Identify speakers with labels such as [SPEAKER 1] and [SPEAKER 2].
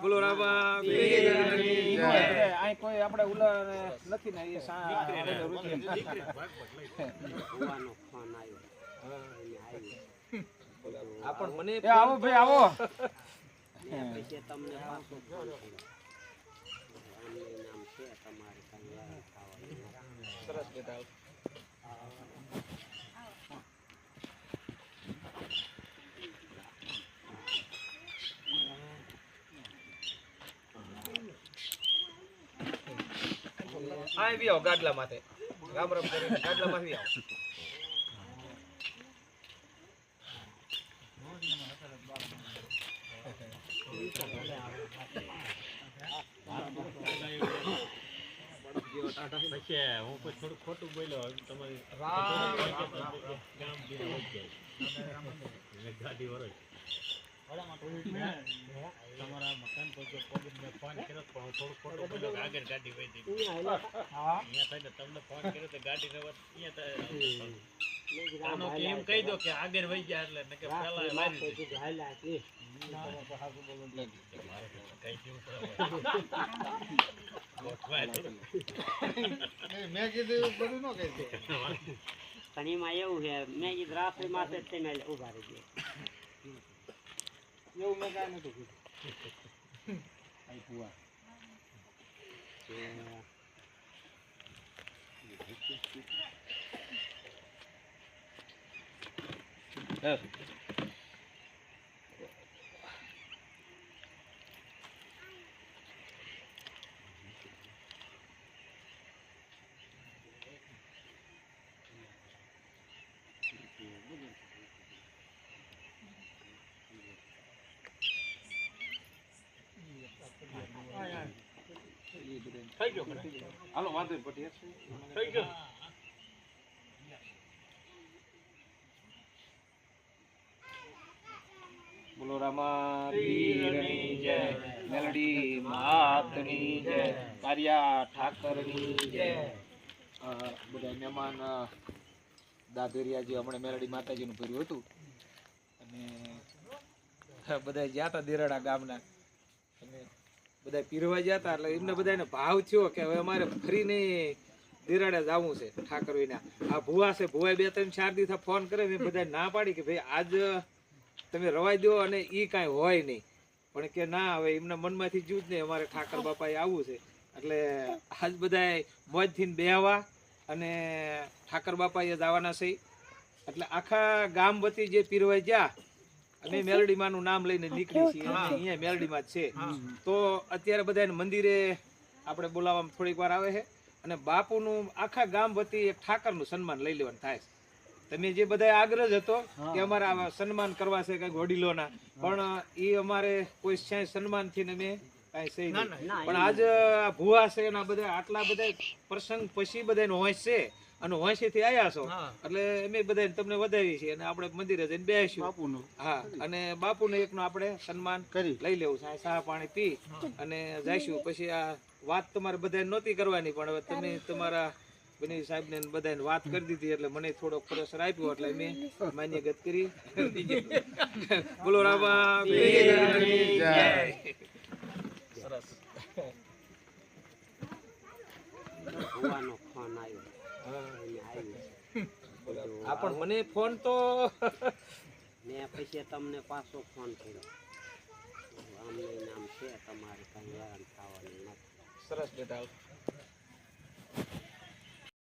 [SPEAKER 1] બોલો રામા. પીરની અહીં કોઈ આપણે ઉલા નથી ને. એ સા
[SPEAKER 2] ફોન આવ્યો. એને આવ્યું
[SPEAKER 1] આ પણ મને આવો ભાઈ આવો.
[SPEAKER 2] તમને પાછો નામ છે તમારે.
[SPEAKER 1] સરસ બેટા. આ બી આવો ગાડલા માથે. રામ રામ કરીને ગાડલા માં આવો.
[SPEAKER 3] હું કોઈ થોડું ખોટું બોલ્યો તમારી
[SPEAKER 1] રામ
[SPEAKER 3] ગામ ગાડી વરોય મેં ફોન કર્યો પણ આગળ ગાડી વહી ગઈ અહીંયા થઈને તમને ફોન કર્યો તો ગાડી આનો એમ કહી દો કે આગળ વહી ગયા એટલે
[SPEAKER 2] માથે કીધું. પણ એમાં એવું છે મેં કીધું રાત્રે માથે જ તમે ઊભા રહી ગયા
[SPEAKER 1] એવું મેં કાંઈ નતું કીધું આઈ ફુવા.
[SPEAKER 3] થઈ ગયો
[SPEAKER 1] હાલો વાંધો નહીં,
[SPEAKER 3] થઈ ગયો
[SPEAKER 1] બોલો રામા જય માતની જય કારિયા ઠાકરની જય. બધા મહેમાન અ, દાદરિયા જે હમણાં મેલડી માતાજીનું ભર્યું હતું. અને બધા જ્યાં હતા દેરાડા ગામના. અને બધા પીરવા ગયા હતા એટલે એમને બધાને ભાવ થયો કે હવે અમારે ફરીને દિરાડે જવું છે ઠાકરવીના આ ભુવા છે, ભુવાએ બે ત્રણ ચાર દિવસ ફોન કરે મેં બધા ના પાડી કે ભાઈ આજ તમે રવાઈ દો અને એ કાંઈ હોય નહીં. પણ કે ના, હવે એમના મનમાંથી જ્યું જ નહીં, અમારે ઠાકર બાપાએ આવવું છે. એટલે આજ બધાએ મોજથી બેહવા અને ઠાકર બાપાએ જવાના છે. એટલે આખા ગામ વતી જે પીરવાઈ ગયા અમે મેલડીમાનું નામ લઈને નીકળી છીએ. અહીંયા મેલડીમાં છે. તો અત્યારે બધાને મંદિરે આપણે બોલાવવામાં થોડીક વાર આવે છે. અને બાપુનું આખા ગામ વતી એક ઠાકરનું સન્માન લઈ લેવાનું થાય છે. તમે જે બધા આગ્રહ જ હતો કે અમારે સન્માન કરવા છે કંઈક વડીલોના પણ એ અમારે કોઈ સન્માન સન્માનથી ને મેં કાંઈ
[SPEAKER 2] છે
[SPEAKER 1] પણ આજ આ ભુવા છે ને બધા આટલા બધા પ્રસંગ પછી બધાનો હોય છે. અને હોંશેથી આવ્યા છો. એટલે અમે બધા તમને વધાવી છીએ અને આપણે મંદિરે જઈને બેસીશું હા અને બાપુને નું આપણે સન્માન કરી. લઈ લેવું છે. ચા પાણી પી અને જઈશું. પછી આ વાત તમારે બધાને નહોતી કરવાની પણ હવે તમે તમારા બની સાહેબ ને બધાને વાત કરી દીધી એટલે મને થોડો પ્રેશર આપ્યો એટલે મેં માન્ય ગત કરી બોલો રામા પીરની જય સરસ
[SPEAKER 2] ભુવાનો ફોન આવ્યો.
[SPEAKER 1] આ પણ મને ફોન તો
[SPEAKER 2] મેં પછી તમને પાછો ફોન કર્યો. આમને નામ છે તમારે કંઈ હેરાન થવાનું નથી.
[SPEAKER 1] સરસ બેટા.